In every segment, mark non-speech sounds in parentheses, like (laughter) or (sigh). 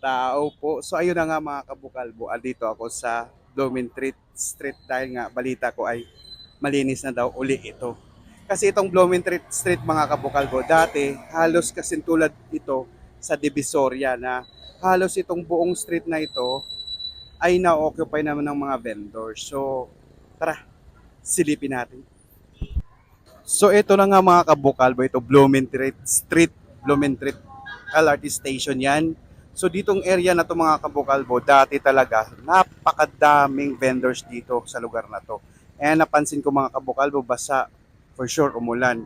tao po. So ayun na nga mga kabukalbo, andito ako sa Blooming Street, Street dahil nga balita ko ay malinis na daw uli ito. Kasi itong Blooming Street, Street mga kabukalbo, dati halos kasing tulad ito sa Divisoria na halos itong buong street na ito ay na-occupy naman ng mga vendors. So tara, silipin natin. So ito na nga mga kabukalbo, ito Blooming Street, Street Blooming Street LRT Station yan. So ditong area na to mga kabukalbo, dati talaga napakadaming vendors dito sa lugar na to. Eh napansin ko mga kabukalbo, basa for sure umulan.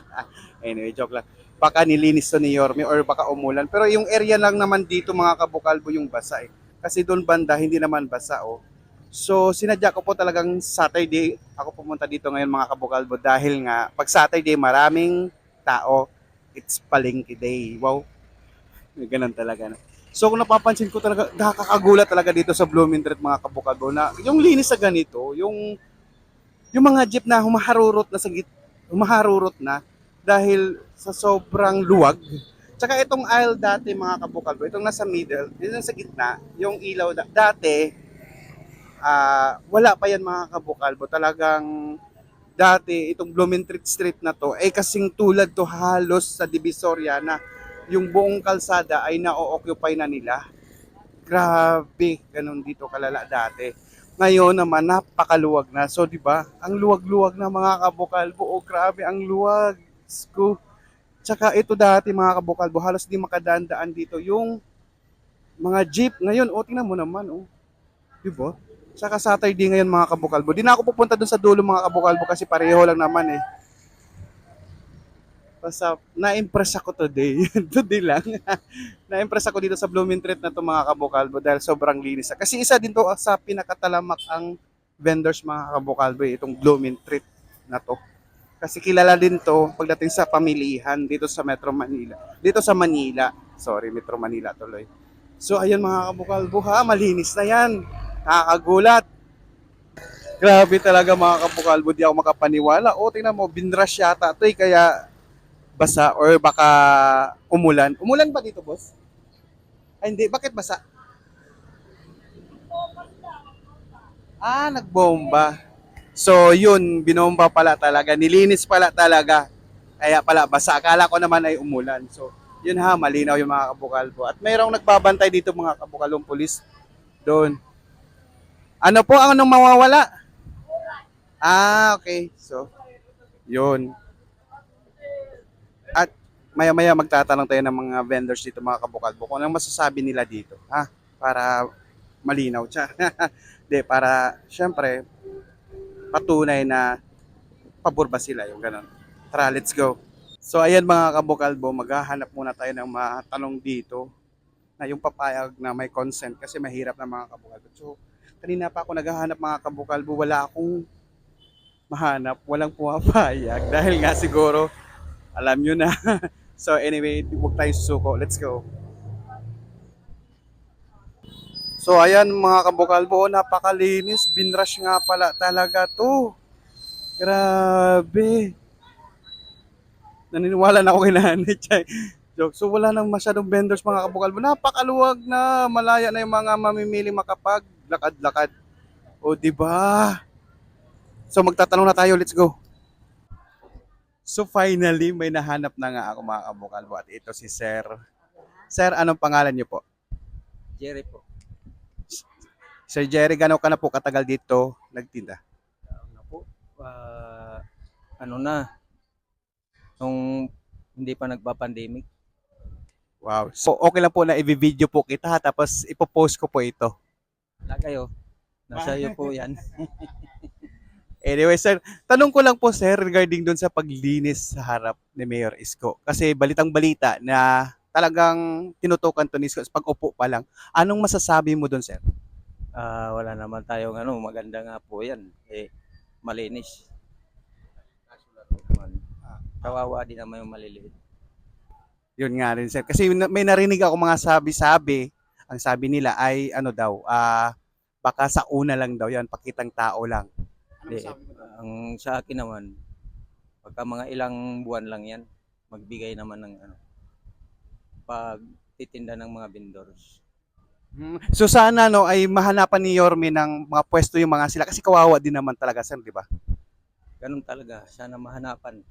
(laughs) anyway, joke lang. Baka nilinis to ni Yorme or baka umulan. Pero yung area lang naman dito mga kabukalbo yung basa eh. Kasi doon banda hindi naman basa oh. So sinadya ko po talagang Saturday ako pumunta dito ngayon mga kabukalbo dahil nga pag Saturday maraming tao. It's palengke day. Wow. Ganun talaga. No? So kung napapansin ko talaga, nakakagulat talaga dito sa Blooming Street mga kabukalbo na yung linis sa ganito, yung yung mga jeep na humaharurot na sa git, humaharurot na dahil sa sobrang luwag. Tsaka itong aisle dati mga kabukalbo, itong nasa middle, dito sa gitna, yung ilaw da- dati, ah wala pa yan mga kabukalbo. Talagang dati itong Blooming Street na to ay kasing tulad to halos sa Divisoria na yung buong kalsada ay na-occupy na nila. Grabe, ganun dito kalala dati. Ngayon naman napakaluwag na. So 'di ba? Ang luwag-luwag na mga kabukalbo. Oh, grabe ang luwag. Sko. Tsaka ito dati mga kabukalbo, halos di makadaan-daan dito yung mga jeep. Ngayon, oh, tingnan mo naman, oh. 'Di ba? Tsaka Saturday ngayon mga kabukalbo. Di na ako pupunta dun sa dulo mga kabukalbo kasi pareho lang naman eh. Basta na-impress ako today. (laughs) today lang. (laughs) na-impress ako dito sa Blooming Street na to mga kabukalbo dahil sobrang linis. Kasi isa din to sa pinakatalamak ang vendors mga kabukalbo eh, itong Blooming Street na to. Kasi kilala din to pagdating sa pamilihan dito sa Metro Manila. Dito sa Manila. Sorry, Metro Manila tuloy. So ayun mga kabukalbo ha, malinis na yan. Nakakagulat. Grabe talaga mga kabukalbo, di ako makapaniwala. O, tingnan mo, binrush yata ito eh, kaya basa or baka umulan. Umulan ba dito, boss? Ay, hindi. Bakit basa? Ah, nagbomba. So, yun, binomba pala talaga. Nilinis pala talaga. Kaya pala basa. Akala ko naman ay umulan. So, yun ha, malinaw yung mga kabukalbo. At mayroong nagbabantay dito mga kabukalong pulis doon. Ano po ang anong mawawala? Ah, okay. So, yun. Maya-maya magtatanong tayo ng mga vendors dito, mga kabukalbo, kung anong masasabi nila dito. Ha? Para malinaw siya. (laughs) De, para, syempre, patunay na pabor ba sila, yung ganun. Tara, let's go. So, ayan mga kabukalbo, maghahanap muna tayo ng matanong dito na yung papayag na may consent kasi mahirap na mga kabukalbo. So, kanina pa ako naghahanap mga kabukalbo, wala akong mahanap, walang pumapayag (laughs) dahil nga siguro alam nyo na. So anyway, huwag tayo susuko. Let's go. So ayan mga kabukalbo, napakalinis. Binrush nga pala talaga to. Grabe. Naniniwala na ako kay Nanay (laughs) Chay. Joke. So wala nang masyadong vendors mga kabukalbo. Napakaluwag na. Malaya na yung mga mamimili makapag lakad-lakad. O di ba? So magtatanong na tayo. Let's go. So finally, may nahanap na nga ako mga kabukalbo at ito si Sir. Sir, anong pangalan niyo po? Jerry po. Sir Jerry, gano'n ka na po katagal dito nagtinda? Ano po? ah, ano na? Nung hindi pa nagpa-pandemic. Wow. So okay lang po na i-video po kita tapos ipopost ko po ito. Wala kayo. Nasa iyo po yan. (laughs) Anyway, sir, tanong ko lang po sir regarding doon sa paglinis sa harap ni Mayor Isko. Kasi balitang balita na talagang tinutukan to ni Isko pag upo pa lang. Anong masasabi mo doon, sir? Ah, wala naman tayong ano, maganda nga po yan. Eh, malinis. Naman. Kawawa din naman yung maliliit. Yun nga rin, sir. Kasi na- may narinig ako mga sabi-sabi. Ang sabi nila ay ano daw, ah baka sa una lang daw yan, pakitang tao lang. Ano Eh, ang sa akin naman, pagka mga ilang buwan lang yan, magbigay naman ng ano, pag titinda ng mga vendors. Mm. So sana no ay mahanapan ni Yorme ng mga pwesto yung mga sila kasi kawawa din naman talaga sir, di ba? Ganun talaga, sana mahanapan.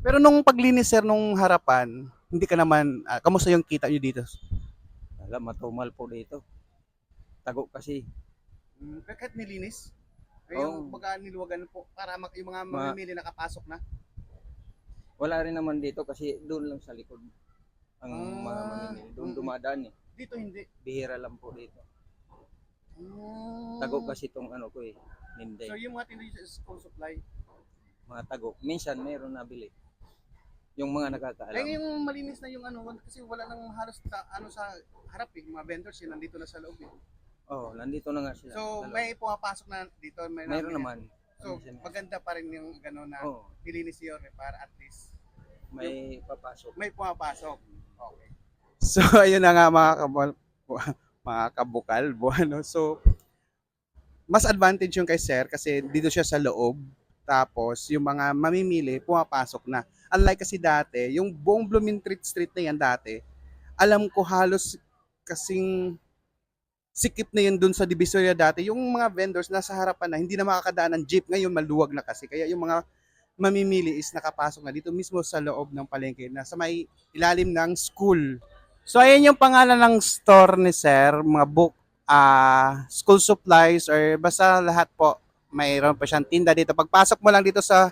Pero nung paglinis sir nung harapan, hindi ka naman ah, kamusta yung kita niyo dito? Alam, matumal po dito. Tago kasi. Mm, kahit nilinis? Ay, Oo. yung baga niluwagan po para mak- yung mga Ma- mamimili nakapasok na. Wala rin naman dito kasi doon lang sa likod. Ang Ah, mga mamimili. Doon mm. dumadaan eh. Dito hindi. Bihira lang po dito. Mm. Tago kasi itong ano ko eh. So Ninday. yung mga tindahan sa school supply. Mga tago. Minsan mayroon nabili. Yung mga Ay nakakaalam. yung malinis na yung ano kasi wala nang halos ta- ano sa harap eh, mga vendors yun nandito na sa loob eh. Oh, nandito na nga sila. So Dalawa. may pumapasok na dito, may mayroon nabili. naman. So Minsan- maganda pa rin yung gano'n na Oh, nilinis yun eh, para at least may papasok. may pumapasok. Okay. So (laughs) ayun na nga mga kabal (laughs) mga kabukal (laughs) ano. So mas advantage yung kay Sir kasi dito siya sa loob. Tapos yung mga mamimili pumapasok na. Unlike kasi dati, yung buong Bloomingtreet Street na yan dati, alam ko halos kasing sikip na yun dun sa Divisoria dati. Yung mga vendors nasa harapan na, hindi na makakadaan ng jeep. Ngayon maluwag na kasi. Kaya yung mga mamimili is nakapasok na dito mismo sa loob ng palengke na sa may ilalim ng school. So ayan yung pangalan ng store ni Sir, mga book, ah school supplies or basta lahat po. Mayroon pa siyang tinda dito. Pagpasok mo lang dito sa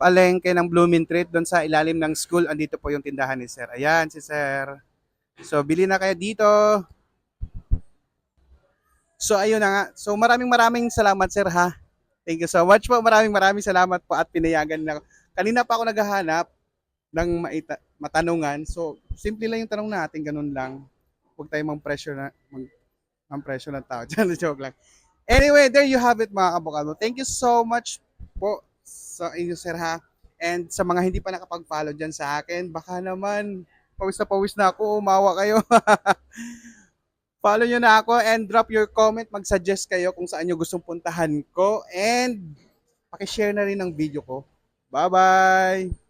palengke ng Bloomingtreet, doon sa ilalim ng school, andito po yung tindahan ni Sir. Ayan si Sir. So bili na kayo dito. So ayun na nga. So maraming maraming salamat Sir ha. Thank you so much po. Maraming maraming salamat po at pinayagan na. Kanina pa ako naghahanap ng maita, matanungan. So, simple lang yung tanong natin, ganun lang. Huwag tayong mang pressure na mang, mang pressure ng tao. (laughs) Diyan, joke lang. Anyway, there you have it mga kabukado. Thank you so much po sa inyo sir ha. And sa mga hindi pa nakapag-follow dyan sa akin, baka naman pawis na pawis na ako, umawa kayo. (laughs) Follow nyo na ako and drop your comment. Mag-suggest kayo kung saan nyo gustong puntahan ko. And pakishare na rin ang video ko. Bye-bye!